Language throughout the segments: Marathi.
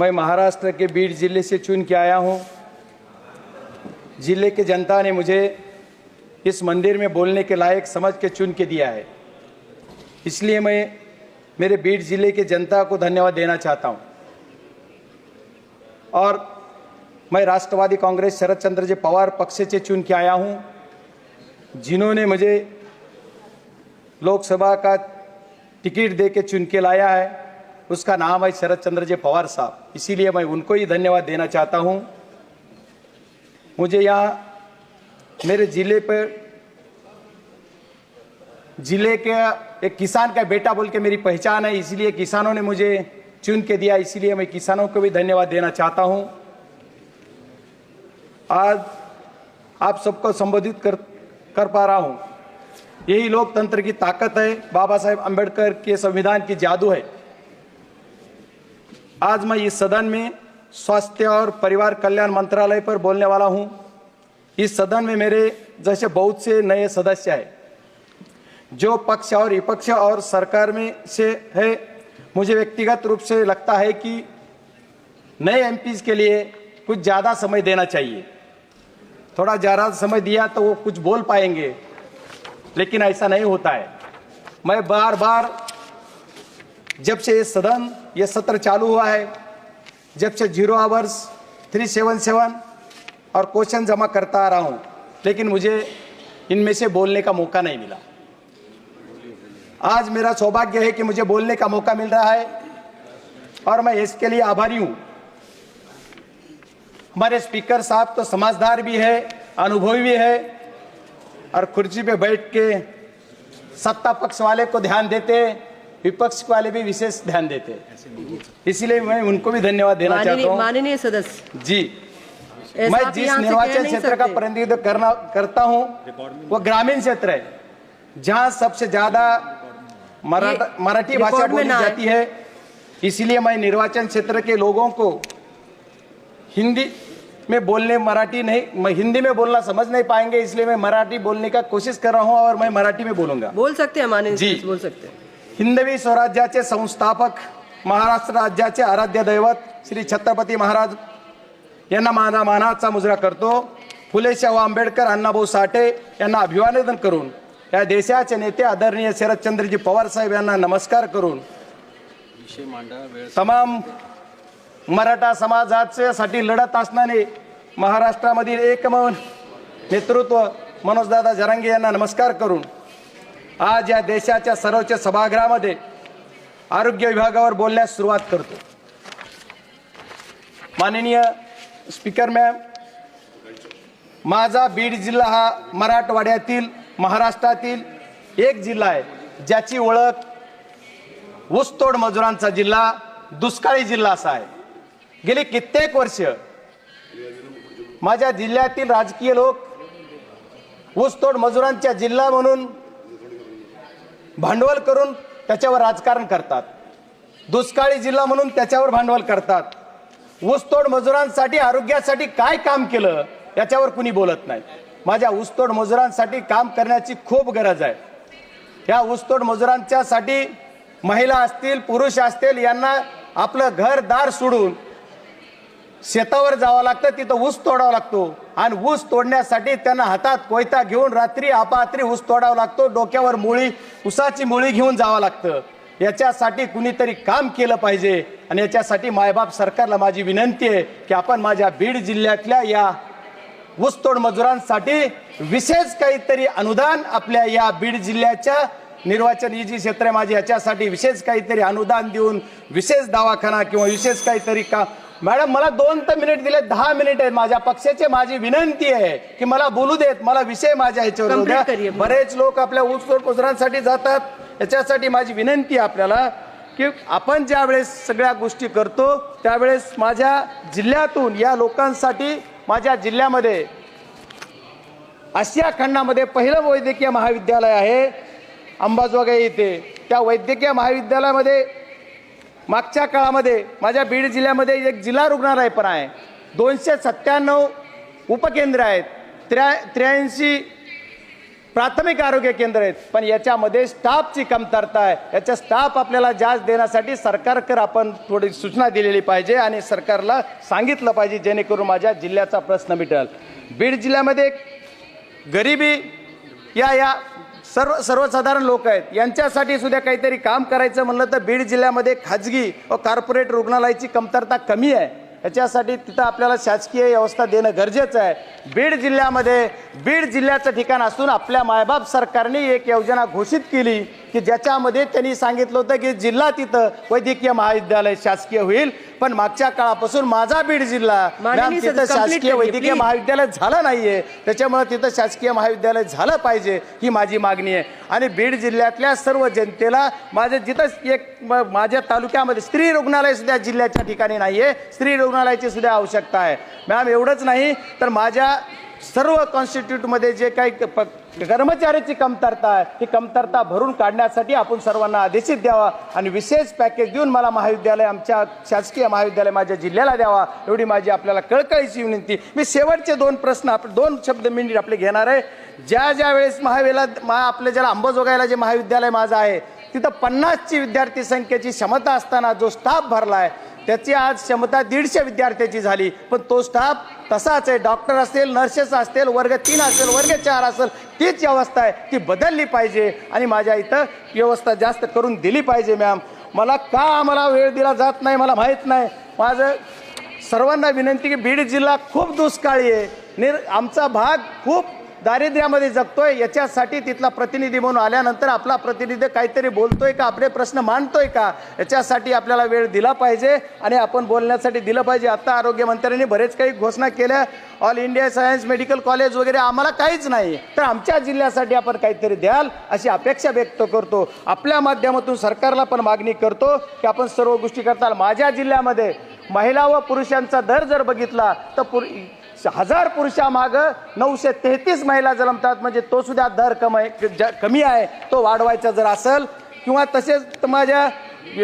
मैं महाराष्ट्र के बीड ज़िले से चुन के आया हूँ। ज़िले के जनता ने मुझे इस मंदिर में बोलने के लायक समझ के चुन के दिया है। इसलिए मैं मेरे बीड ज़िले के जनता को धन्यवाद देना चाहता हूँ। और मैं राष्ट्रवादी कांग्रेस शरद चंद्र जी पवार पक्ष से चुन के आया हूँ, जिन्होंने मुझे लोकसभा का टिकट दे के चुन के लाया है। उसका नाम है शरद चंद्र जी पवार साहब। इसीलिए मैं उनको ही धन्यवाद देना चाहता हूँ। मुझे यहाँ मेरे ज़िले पर ज़िले के एक किसान का बेटा बोल के मेरी पहचान है, इसलिए किसानों ने मुझे चुन के दिया, इसलिए मैं किसानों को भी धन्यवाद देना चाहता हूँ। आज आप सबको संबोधित कर कर पा रहा हूँ। यही लोकतंत्र की ताकत है। बाबा साहेब अंबेडकर के संविधान की जादू है। आज मैं इस सदन में स्वास्थ्य और परिवार कल्याण मंत्रालय पर बोलने वाला हूँ। इस सदन में मेरे जैसे बहुत से नए सदस्य हैं जो पक्ष और विपक्ष और सरकार में से है। मुझे व्यक्तिगत रूप से लगता है कि नए एम के लिए कुछ ज़्यादा समय देना चाहिए। थोड़ा ज़्यादा समय दिया तो वो कुछ बोल पाएँगे, लेकिन ऐसा नहीं होता है। मैं बार बार जब से ये सदन ये सत्र चालू हुआ है। जब से zero hours three seven seven और क्वेश्चन जमा करता आ रहा हूँ। लेकिन मुझे इनमें से बोलने का मौका नहीं मिला। आज मेरा सौभाग्य है कि मुझे बोलने का मौका मिल रहा है और मैं इसके लिए आभारी हूँ। हमारे स्पीकर साहब तो समझदार भी है, अनुभवी भी है और कुर्सी पे बैठ के सत्ता पक्ष वाले को ध्यान देते विपक्ष वाले भी विशेष ध्यान देते इसीलिए मैं उनको भी धन्यवाद देना चाहता हूँ। माननीय सदस्य। जी। मैं जिस निर्वाचन क्षेत्र का प्रतिनिधित्व करना करता हूँ वो ग्रामीण क्षेत्र है जहाँ सबसे ज़्यादा मराठी भाषा बोली जाती है। इसलिए मैं निर्वाचन क्षेत्र के लोगों को हिंदी में बोलने मराठी नहीं मैं हिंदी में बोलना समझ नहीं पाएँगे इसलिए मैं मराठी बोलने का कोशिश कर रहा हूँ और मैं मराठी में बोलूँगा। बोल सकते हैं माननीय जी. बोल सकते हैं। हिंदवी स्वराज्याचे संस्थापक महाराष्ट्र राज्याचे आराध्य दैवत श्री छत्रपती महाराज यांना माझा मानाचा मुजरा करतो. फुले शाहू आंबेडकर अण्णाभाऊ साठे यांना अभिवादन करून या देशाचे नेते आदरणीय शरदचंद्रजी पवार साहेब यांना नमस्कार करून तमाम मराठा समाजासाठी लढत असणारे महाराष्ट्रामधील एकमेव नेतृत्व मनोजदादा जरांगे यांना नमस्कार करून आज या देशाच्या सर्वोच्च सभागृहामध्ये आरोग्य विभागावर बोलण्यास सुरुवात करतो. माननीय स्पीकर मॅम माझा बीड जिल्हा हा मराठवाड्यातील महाराष्ट्रातील एक जिल्हा आहे ज्याची ओळख ऊसतोड मजुरांचा जिल्हा दुष्काळी जिल्हा असा आहे. गेली कित्येक वर्ष माझ्या जिल्ह्यातील राजकीय लोक ऊसतोड मजुरांच्या जिल्हा म्हणून भांडवल करून त्याच्यावर राजकारण करतात. दुष्काळी जिल्हा म्हणून त्याच्यावर भांडवल करतात. ऊसतोड मजुरांसाठी आरोग्यासाठी काय काम केलं याच्यावर कुणी बोलत नाही. माझ्या ऊसतोड मजुरांसाठी काम करण्याची खूप गरज आहे. या ऊसतोड मजुरांच्यासाठी महिला असतील पुरुष असतील यांना आपलं घरदार सोडून शेतावर जावं लागतं तिथं ऊस तोडावा लागतो. आणि ऊस तोडण्यासाठी त्यांना हातात कोयता घेऊन रात्री अपात्री ऊस तोडावा लागतो डोक्यावर मुळी उसाची मोळी घेऊन जावं लागतं. याच्यासाठी कुणीतरी काम केलं पाहिजे आणि याच्यासाठी मायबाप सरकारला माझी विनंती आहे की आपण माझ्या बीड जिल्ह्यातल्या या ऊसतोड मजुरांसाठी विशेष काहीतरी अनुदान आपल्या या बीड जिल्ह्याच्या निर्वाचन जी क्षेत्र आहे माझी. याच्यासाठी विशेष काहीतरी अनुदान देऊन विशेष दवाखाना किंवा विशेष काहीतरी का मॅडम मला दोन तर मिनिट दिले दहा मिनिट आहेत. माझ्या पक्षाची माझी विनंती आहे की मला बोलू देत मला विषय माझ्या ह्याच्यावर. बरेच लोक आपल्या ऊसतोड मजुरांसाठी जातात. याच्यासाठी माझी विनंती आहे आपल्याला की आपण ज्या वेळेस सगळ्या गोष्टी करतो त्यावेळेस माझ्या जिल्ह्यातून या लोकांसाठी माझ्या जिल्ह्यामध्ये आशिया खंडामध्ये पहिलं वैद्यकीय महाविद्यालय आहे. अंबाजोगाई येथे त्या वैद्यकीय महाविद्यालयामध्ये मागच्या काळामध्ये माझ्या बीड जिल्ह्यामध्ये एक जिल्हा रुग्णालय पण आहे. दोनशे सत्त्याण्णव उपकेंद्र आहेत. त्र्या त्र्याऐंशी प्राथमिक आरोग्य केंद्र आहेत. पण याच्यामध्ये स्टाफची कमतरता आहे. याच्या स्टाफ आपल्याला जास्त देण्यासाठी सरकारकर आपण थोडी सूचना दिलेली पाहिजे आणि सरकारला सांगितलं पाहिजे जेणेकरून माझ्या जिल्ह्याचा प्रश्न मिटेल. बीड जिल्ह्यामध्ये गरिबी या या सर्व सर्वसाधारण लोक आहेत. यांच्यासाठी सुद्धा काहीतरी काम करायचं म्हणलं तर बीड जिल्ह्यामध्ये खाजगी व कॉर्पोरेट रुग्णालयाची कमतरता कमी आहे. याच्यासाठी तिथं आपल्याला शासकीय व्यवस्था देणं गरजेचं आहे. बीड जिल्ह्यामध्ये बीड जिल्ह्याचं ठिकाण असून आपल्या मायबाप सरकारने एक योजना घोषित केली. की ज्याच्यामध्ये त्यांनी सांगितलं होतं की जिल्हा तिथं वैद्यकीय महाविद्यालय शासकीय होईल. पण मागच्या काळापासून माझा बीड जिल्हा तिथं शासकीय वैद्यकीय. महाविद्यालय झालं नाहीये. त्याच्यामुळे तिथं शासकीय महाविद्यालय झालं पाहिजे ही माझी मागणी आहे. आणि बीड जिल्ह्यातल्या सर्व जनतेला माझे जिथं एक म- माझ्या तालुक्यामध्ये स्त्री रुग्णालय सुद्धा जिल्ह्याच्या ठिकाणी नाहीये. स्त्री रुग्णालयाची सुद्धा आवश्यकता आहे. मॅम एवढंच नाही तर माझ्या सर्व कॉन्स्टिट्यूटमध्ये जे काही कर्मचाऱ्याची कमतरता आहे. ही कमतरता भरून काढण्यासाठी आपण सर्वांना आदेशित द्यावा आणि विशेष पॅकेज देऊन मला महाविद्यालय आमच्या शासकीय महाविद्यालय माझ्या जिल्ह्याला द्यावा. एवढी माझी आपल्याला कळकळीची विनंती. मी शेवटचे दोन प्रश्न आप दोन शब्द मिनिट आपले घेणार आहे. ज्या ज्या वेळेस महाविला मा आपल्या ज्याला अंबाजोगाईला जे महाविद्यालय माझं आहे तिथं पन्नासची विद्यार्थी संख्येची क्षमता असताना जो स्टाफ भरला आहे त्याची आज क्षमता दीडशे विद्यार्थ्याची झाली. पण तो स्टाफ तसाच आहे. डॉक्टर असेल नर्सेस असतील वर्ग तीन असेल वर्ग चार असेल तीच व्यवस्था आहे. ती बदलली पाहिजे आणि माझ्या इथं व्यवस्था जास्त करून दिली पाहिजे मॅम. मला का आम्हाला वेळ दिला जात नाही मला माहीत नाही. माझं सर्वांना विनंती की बीड जिल्हा खूप दुष्काळी आहे. निर आमचा भाग खूप दारिद्र्यामध्ये जगतोय याच्यासाठी तिथला प्रतिनिधी म्हणून आल्यानंतर आपला प्रतिनिधी काहीतरी बोलतोय का आपले प्रश्न मांडतोय का याच्यासाठी आपल्याला वेळ दिला पाहिजे आणि आपण बोलण्यासाठी दिलं पाहिजे. आत्ता आरोग्यमंत्र्यांनी बरेच काही घोषणा केल्या. All India science medical college वगैरे आम्हाला काहीच नाही. तर आमच्या जिल्ह्यासाठी आपण काहीतरी द्याल अशी अपेक्षा व्यक्त करतो. आपल्या माध्यमातून सरकारला पण मागणी करतो की आपण सर्व गोष्टी करताल. माझ्या जिल्ह्यामध्ये महिला व पुरुषांचा दर जर बघितला तर पुर हजार पुरुषामागं नऊशे तेहतीस महिला जन्मतात. म्हणजे तो सुद्धा दर कमी ज- कमी आहे. तो वाढवायचा जर असेल किंवा तसेच माझ्या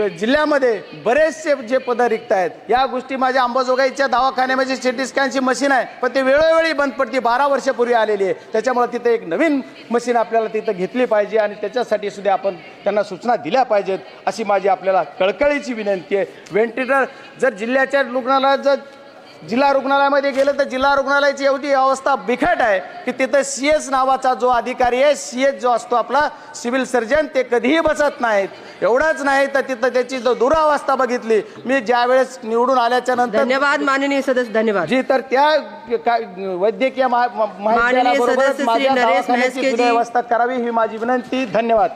जिल्ह्यामध्ये बरेचसे जे पदं रिक्त आहेत. या गोष्टी माझ्या अंबाजोगाईच्या दवाखान्यामध्ये सिटी स्कॅनची मशीन आहे. पण ती वेळोवेळी बंद पडते. बारा वर्षापूर्वी आलेली आहे. त्याच्यामुळे तिथे एक नवीन मशीन आपल्याला तिथं घेतली पाहिजे आणि त्याच्यासाठी सुद्धा आपण त्यांना सूचना दिल्या पाहिजेत अशी माझी आपल्याला कळकळीची विनंती आहे. व्हेंटिलेटर जर जिल्ह्याच्या रुग्णालयात जर जिल्हा रुग्णालयामध्ये गेलं तर जिल्हा रुग्णालयाची एवढी अवस्था बिकट आहे की तिथं सी एस नावाचा जो अधिकारी आहे सी एस जो असतो आपला सिव्हिल सर्जन ते कधीही बसत नाहीत. एवढंच नाही तर तिथं त्याची जो दुरावस्था बघितली. मी ज्यावेळेस निवडून आल्याच्यानंतर धन्यवाद माननीय सदस्य धन्यवाद. जी तर त्या काय- वैद्यकीय महा- महा- महाविद्यालयाबरोबरच सदस्य श्री माझ्या. व्यवस्था करावी ही माझी विनंती. धन्यवाद.